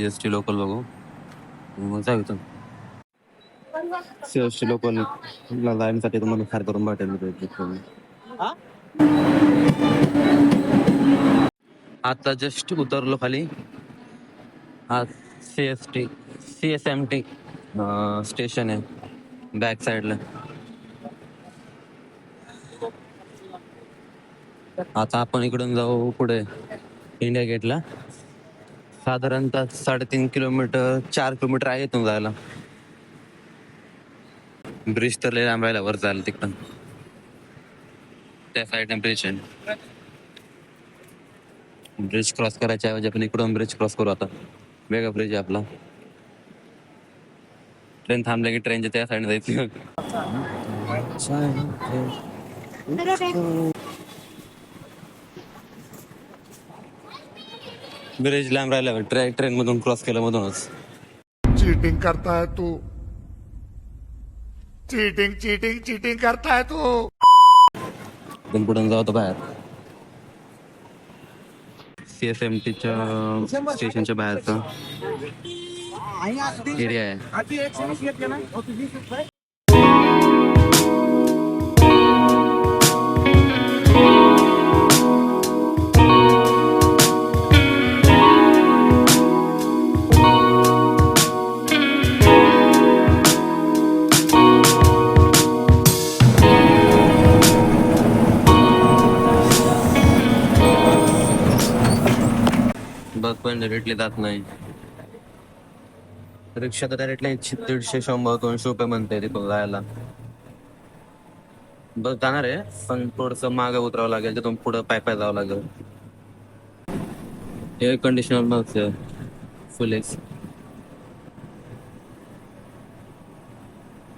C S T local बघू. मग जाऊ सी एस टी लोकल जाण्यासाठी तुम्हाला फार करून भेटेल आता जस्ट उतरलो खाली. हा C S T C S M T station आहे. बॅक साईडला आता आपण इकडून जाऊ पुढे. इंडिया गेटला साधारणतः साडेतीन किलोमीटर चार किलोमीटर आहे इथून जायला. ब्रिज तर लय लांब राहिला वर जायला तिकडं. त्या साईडने ब्रिज आहे. ब्रिज क्रॉस करायच्या ऐवजी आपण इकडून ब्रिज क्रॉस करू आता. वेगळा ब्रिज आहे आपला. ट्रेन थांबल्या की ट्रेनच्या त्या साईडने जायचं. ब्रिज लांब राहिला ट्रेन ट्रेन मधून क्रॉस केलं मधूनच. चीटिंग करता है तू. चीटिंग चीटिंग चीटिंग करता है तू. इथून पुढून जाऊ तो बाहेर. सी एस एम टीच्या स्टेशनच्या बाहेरचा. एरिया आहे. बस पण रेटले जात नाही. रिक्षा तर डायरेक्टली दीडशे शंभर दोनशे रुपये म्हणते तिथून जायला बस जाणार आहे पण थोडस मागे उतरावं लागेल तिथून पुढं पाय पाय जावं लागेल. एअर कंडिशनर बस फुल एक्स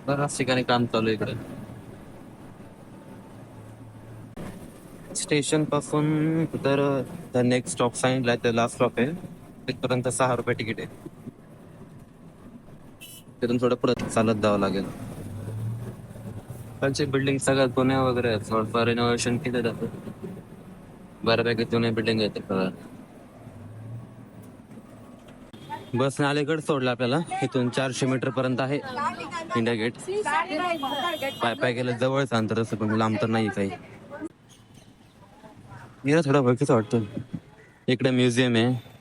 बऱ्याच ठिकाणी काम चालू आहे इकडे. स्टेशनपासून तर नेक्स्ट स्टॉप सांगितला ते लास्ट स्टॉप आहे. तिथपर्यंत सहा रुपये तिकीट आहे. तिथून थोडं पुढे चालत जावं लागेल. त्यांची बिल्डिंग सगळ्यात जुन्या वगैरे आहेत. थोडंफार रिनोव्हेशन केलं जातं. बऱ्यापैकी जुन्या बिल्डिंग आहेत तिकडं बसने अलीकडे सोडलं आपल्याला. इथून चारशे मीटर पर्यंत आहे. इंडिया गेट पाय पाय गेलं जवळच अंतर असं पण लांब तर नाही काही. मला थोडा ओळखीचं वाटतो इकडे म्युझियम आहे.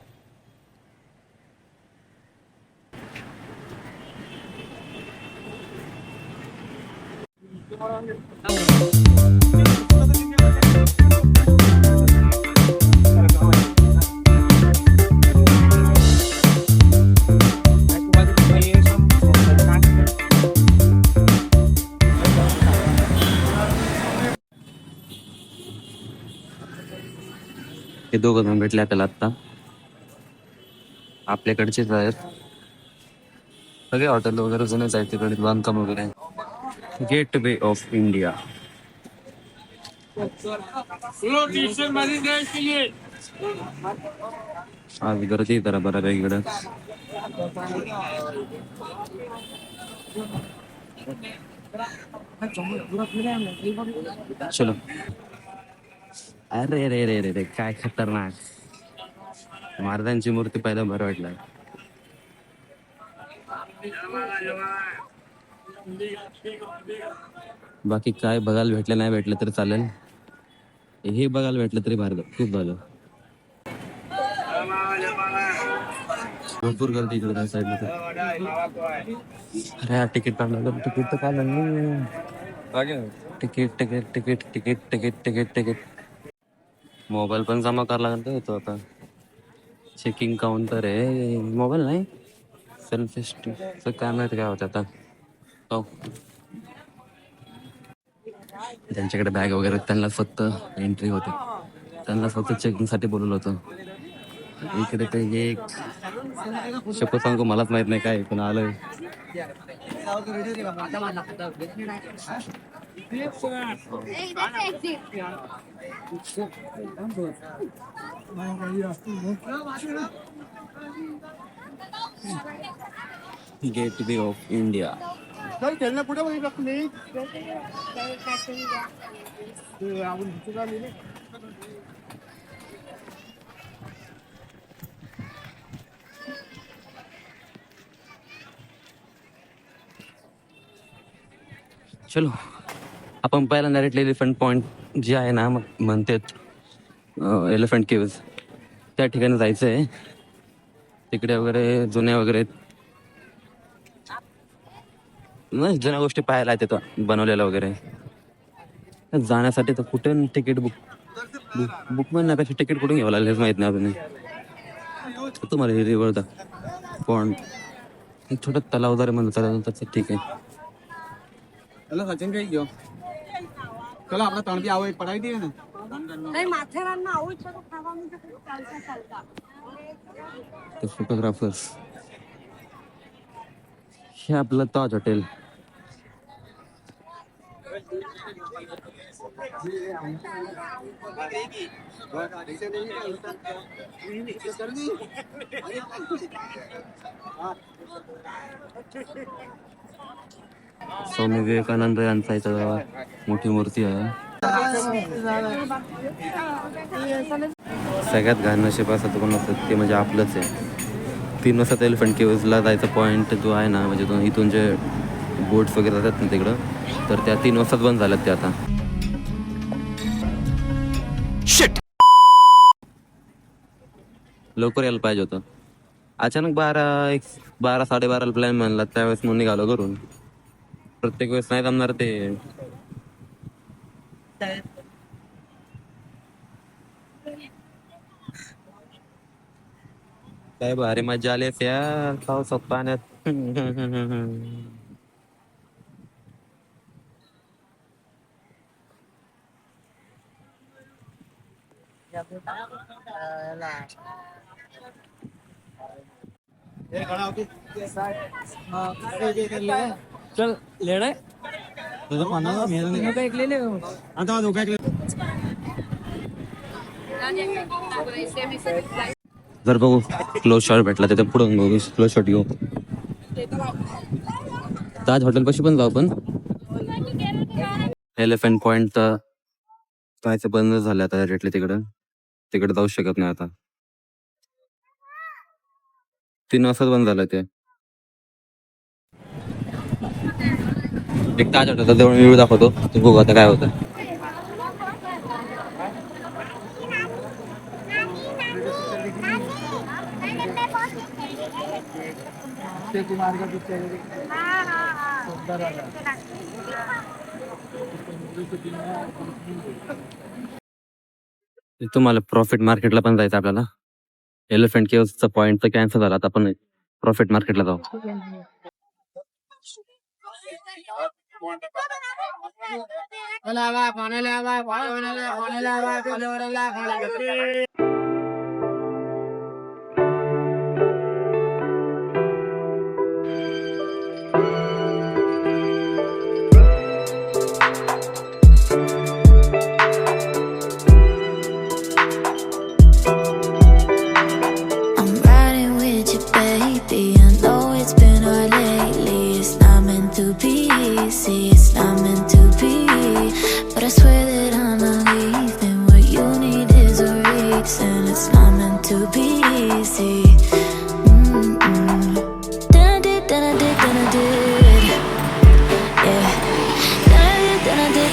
दोघं जण भेटले आपल्याला आत्ता. आपल्याकडचेच आहेत. सगळे हॉटेल वगैरे जुनेच आहेत तिकडे बांधकाम वगैरे. गेट वे ऑफ इंडिया आज गर्दी आहे जरा बरं इकडं. चलो. अरे रे रे रे रे काय खतरनाक. महाराजांची मूर्ती पाहिलं बरं वाटलं. बाकी काय बघायला भेटलं नाही भेटलं तरी चालेल. हे बघायला भेटलं तरी भार खूप झालं. भरपूर गर्दी इकडे त्या साईडला तर. अरे हा तिकीट काढलं तिकीट तर काढलं. नाही ticket ticket ticket ticket ticket ticket ticket mobile पण जमा करायला लागेल का तो आता. चेकिंग काउंटर आहे. मोबाईल नाही? सेल्फ स्टिक काय माहिती काय होतं आता? हो. त्यांच्याकडे बॅग वगैरे त्यांना फक्त एंट्री होते. त्यांना फक्त चेकिंगसाठी बोलवलं होतं. इकडे ते एक शपथ सांगू मलाच माहीत नाही काय पण आलंय. गेट वे ऑफ इंडिया त्यांना कुठे चलो आपण पहला रेट एलिफंट पॉइंट जे आहे ना म्हणतात एलिफंट केव्ज त्या ठिकाणी जायचं आहे तिकडे वगैरे जुन्या वगैरे नाही जुन्या गोष्टी पाहायला येतात तिथं बनवलेल्या वगैरे. जाण्यासाठी तर कुठे तिकीट बुक बुक बुक म्हणण्यापेक्षा तिकीट कुठून घ्यावं लागेल हेच माहीत नाही अजून. तुम्हाला हे रिवर दा पॉइंट एक छोटा तलाव जरी म्हणलं तर त्याचं ठीक आहे. सचिन काही घेऊ? चलो आपला तण भी आओ एक पढ़ाई दिए ना नाही माथेराननं आऊ इच्छा तो खावा म्हणजे खूप चालता चालता. ते फोटोग्राफर्स हे आपलं ताज हॉटेल. स्वामी विवेकानंद यांचा इथं मोठी मूर्ती आहे. सगळ्यात घाण नशीब असं कोण असतं ते म्हणजे आपलंच आहे. तीन वाजता एलिफंट केव्जला जायचा पॉईंट जो आहे ना म्हणजे तो इथून जे बोट्स वगैरे जातात ना तिकडं तर त्या तीन वाजताच बंद झाल्यात त्या आता. लवकर यायला पाहिजे होतं. अचानक बारा एक बारा साडेबाराला प्लॅन म्हणला त्यावेळेस मग निघालो घरून. प्रत्येक वेळेस नाही जमणार ते. काय भारी मजा आलीस असते खाऊ पावसात पाण्यात. चल लेना है तो पाना का मेल नहीं. एक ले ले आता ले जर बघू क्लोज शॉट भेटला तर पुढून बघू क्लोज शॉट घेऊ. ताज हॉटेल पाशी पण जाऊ आपण. एलिफंट पॉइंट तर जायचं बंद झालं आता डायरेक्टली तिकडं. तिकडे जाऊ शकत नाही आता. तीन वाजताच बंद झालं ते. एक ताज हॉटेल जवळ व्हिडिओ दाखवतो. तुम्ही बघू आता काय होतं तुम्हाला प्रॉफिट मार्केटला पण जायचं आपल्याला. एलिफंट केव्हचा पॉइंट तर कॅन्सल झाला आता आपण प्रॉफिट मार्केटला जाऊ. લાવા કોને લાવા કોને લાવા કોને લાવા કોને લાવા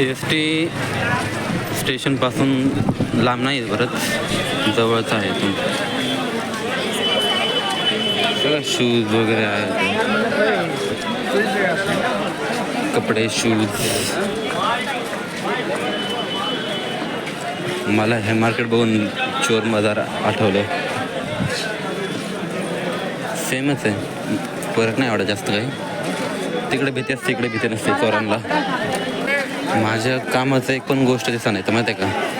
सी एस टी स्टेशनपासून लांब नाही परत जवळच आहे इथून. सगळं शूज वगैरे आहेत. कपडे शूज मला हे मार्केट बघून चोर बाजार आठवलं. सेमच आहे. फरक नाही आवडत जास्त काही. तिकडे भीती असते इकडे भीती नसते चोरांना. माझ्या कामाचं एक पण गोष्ट दिसत नाही तर माहिती आहे का?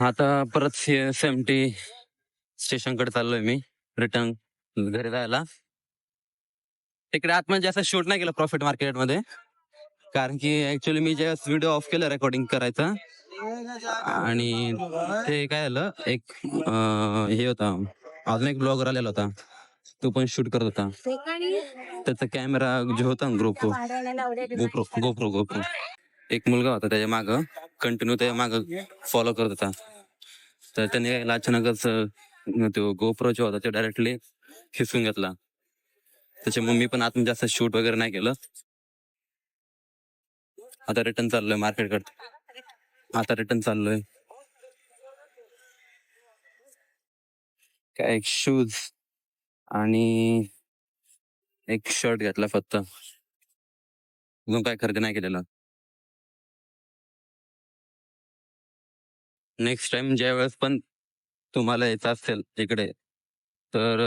आता परत सेमटी स्टेशनकडे चाललोय मी रिटर्न घरी जायला. तिकडे आतमध्ये जास्त शूट नाही केलं प्रॉफिट मार्केटमध्ये कारण की ऍक्च्युली मी जेव्हा व्हिडिओ ऑफ केलं रेकॉर्डिंग करायचं आणि ते काय झालं एक अं, हे होता अजून एक ब्लॉगर आलेला होता. तो पण शूट करत होता. त्याचा कॅमेरा जो होता ना ग्रुप गोप्रो गोप्रो गोप्रो एक मुलगा होता त्याच्या माग कंटिन्यू त्याच्या माग फॉलो करत होता. तर त्याने अचानकच अं, तो गोप्रो जो होता तो डायरेक्टली खिसून घेतला. त्याच्यामुळे मी पण आतून जास्त शूट वगैरे नाही केलं. आता रिटर्न चाललोय मार्केटकडे. आता रिटर्न चाललोय. काय एक शूज आणि एक शर्ट घेतला फक्त. अजून काय खरेदी नाही केलेला. नेक्स्ट टाइम ज्या वेळेस पण तुम्हाला यायचं असेल इकडे तर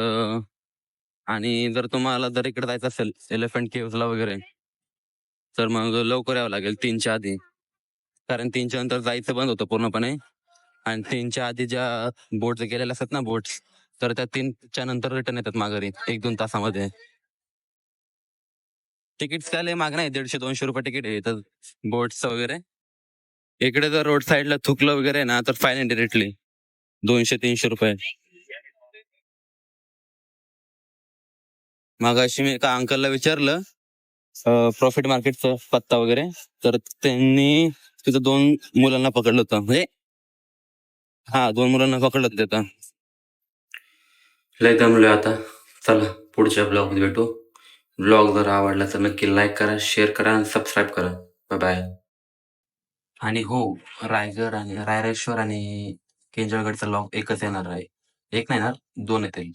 आणि जर तुम्हाला जर इकडे जायचं असेल एलिफंट केव्हला वगैरे तर मग लवकर यावं लागेल तीनच्या आधी. कारण तीनच्या नंतर जायचं बंद होतं पूर्णपणे. आणि तीनच्या आधी ज्या बोट गेलेल्या असतात ना बोट्स तर त्या तीनच्या नंतर रिटर्न येतात माघारी एक दोन तासामध्ये. तिकीट काय लय माग नाही दीडशे दोनशे रुपये तिकीट आहे तर बोट्स वगैरे. इकडे जर रोड साईडला थुकलं वगैरे ना तर फाईन डिरेक्टली दोनशे तीनशे रुपये. मग अशी मी एका अंकलला विचारलं प्रॉफिट मार्केटचा पत्ता वगैरे. तर त्यांनी तिथं दोन मुलांना पकडलं होतं. म्हणजे हा दोन मुलांना पकडलं होतं तिथं. लय दमलोय आता. चला पुढच्या ब्लॉगमध्ये भेटू. ब्लॉग जर आवडला तर नक्की लाईक करा शेअर करा आणि सबस्क्राईब करा. बाय बाय आणि हो रायगड आणि रायरेश्वर आणि केंजळगडचा लॉग एकच येणार आहे. एक नाही येणार दोन येतील.